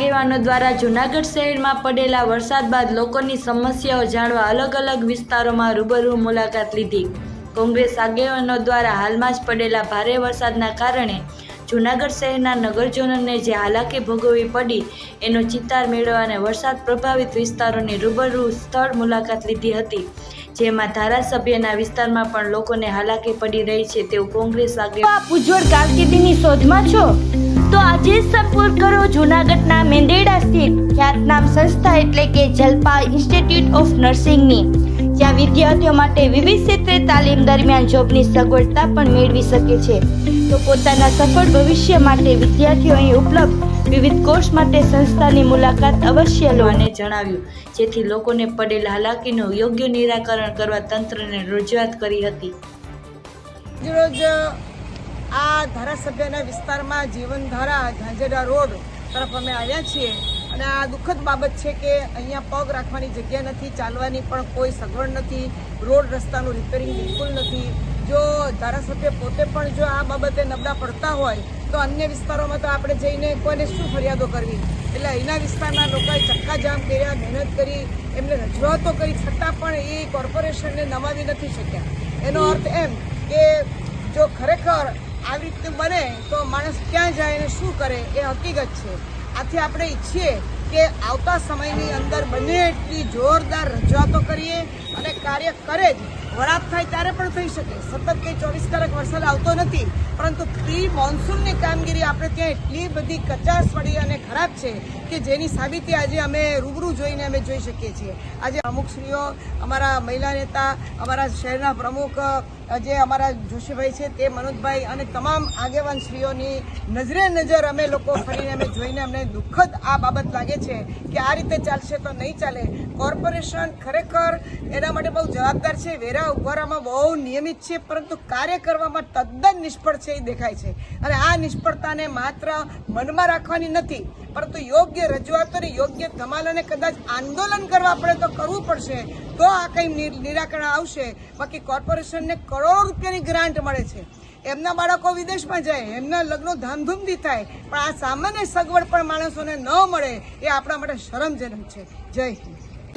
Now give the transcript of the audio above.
આગેવાનો દ્વારા જૂનાગઢ શહેરમાં પડેલા વરસાદ બાદ લોકોની સમસ્યાઓ જાણવા અલગ અલગ વિસ્તારોમાં રૂબરૂ મુલાકાત લીધી. કોંગ્રેસ આગેવાનો દ્વારા હાલમાં જ પડેલા ભારે વરસાદના કારણે જૂનાગઢ શહેરના નગરજનોને જે હાલાકી ભોગવવી પડી એનો ચિતાર મેળવવા અને વરસાદ પ્રભાવિત વિસ્તારોની રૂબરૂ સ્થળ મુલાકાત લીધી હતી. જેમાં ધારાસભ્યના વિસ્તારમાં પણ લોકોને હાલાકી પડી રહી છે તેવું કોંગ્રેસ આગેવાનો ઉજ્જવળ કારકિર્દીની શોધમાં છો? આજે જ સંપર્ક કરો જૂનાગઢના મેંદેડા સ્થિત ખ્યાતનામ સંસ્થા એટલે કે જલપા ઇન્સ્ટિટ્યૂટ ઓફ નર્સિંગની જ્યાં વિદ્યાર્થીઓ માટે વિવિધ ક્ષેત્રે તાલીમ દરમિયાન જોબની સગવડતા પણ મેળવી શકે છે. તો પોતાના સફળ ભવિષ્ય માટે વિદ્યાર્થીઓ અહીં ઉપલબ્ધ વિવિધ કોર્સ માટે સંસ્થાની મુલાકાત અવશ્ય લો. અને જણાવ્યું જેથી લોકોને પડેલ હાલાકીનું યોગ્ય નિરાકરણ કરવા તંત્રને રજૂઆત કરી હતી. આજરોજ આ ધારાસભ્યના વિસ્તારમાં જીવનધારા ઝાંઝેડા રોડ તરફ અમે આવ્યા છીએ. અને આ દુઃખદ બાબત છે કે અહીંયા પગ રાખવાની જગ્યા નથી, ચાલવાની પણ કોઈ સગવડ નથી, રોડ રસ્તાનું રિપેરિંગ બિલકુલ નથી. જો ધારાસભ્ય પોતે પણ જો આ બાબતે નબળા પડતા હોય, તો અન્ય વિસ્તારોમાં તો આપણે જઈને કોઈને શું ફરિયાદો કરવી? એટલે અહીંના વિસ્તારના લોકોએ ચક્કાજામ કર્યા, મહેનત કરી, એમને રજૂઆતો કરી, છતાં પણ એ કોર્પોરેશનને નમાવી નથી શક્યા. એનો અર્થ એમ કે જો ખરેખર આવી રીતે બને તો માણસ ક્યાં જાય અને શું કરે એ હકીકત છે. આથી આપણે ઈચ્છીએ કે આવતા સમયની અંદર બને એટલી જોરદાર રજૂઆતો કરીએ અને કાર્ય કરે જ. વરાપ થાય ત્યારે પણ થઈ શકે. સતત કંઈ ચોવીસ કલાક વરસાદ આવતો નથી, પરંતુ પ્રી મોન્સૂનની કામગીરી આપણે ત્યાં એટલી બધી કચાસવાળી અને ખરાબ છે કે જેની સાબિતી આજે અમે રૂબરૂ જોઈને અમે જોઈ શકીએ છીએ. આજે અમુક શ્રીઓ અમારા મહિલા નેતા, અમારા શહેરના પ્રમુખ, જે અમારા જોશીભાઈ છે તે મનોજભાઈ અને તમામ આગેવાન શ્રીઓની નજરે નજર અમે લોકો ફરીને અમે જોઈને અમને દુઃખદ આ બાબત લાગે છે કે આ રીતે ચાલશે તો નહીં ચાલે. કોર્પોરેશન ખરેખર એના માટે બહુ જવાબદાર છે. વેરા ઉભારામાં બહુ નિયમિત છે, પરંતુ કાર્ય કરવામાં તદ્દન નિષ્ફળ છે એ દેખાય છે. અને આ નિષ્ફળતાને માત્ર મનમાં રાખવાની નથી, પરંતુ યોગ્ય રજૂઆતોને યોગ્ય ધમાલ અને કદાચ આંદોલન કરવા પડે તો કરવું પડશે. તો આ કંઈ નિરાકરણ આવશે. બાકી કોર્પોરેશનને કરોડો રૂપિયાની ગ્રાન્ટ મળે છે. એમના બાળકો વિદેશમાં જાય, એમના લગ્નો ધામધૂમથી થાય, પણ આ સામાન્ય સગવડ પણ માણસોને ન મળે એ આપણા માટે શરમજનક છે. જય હિન્દ.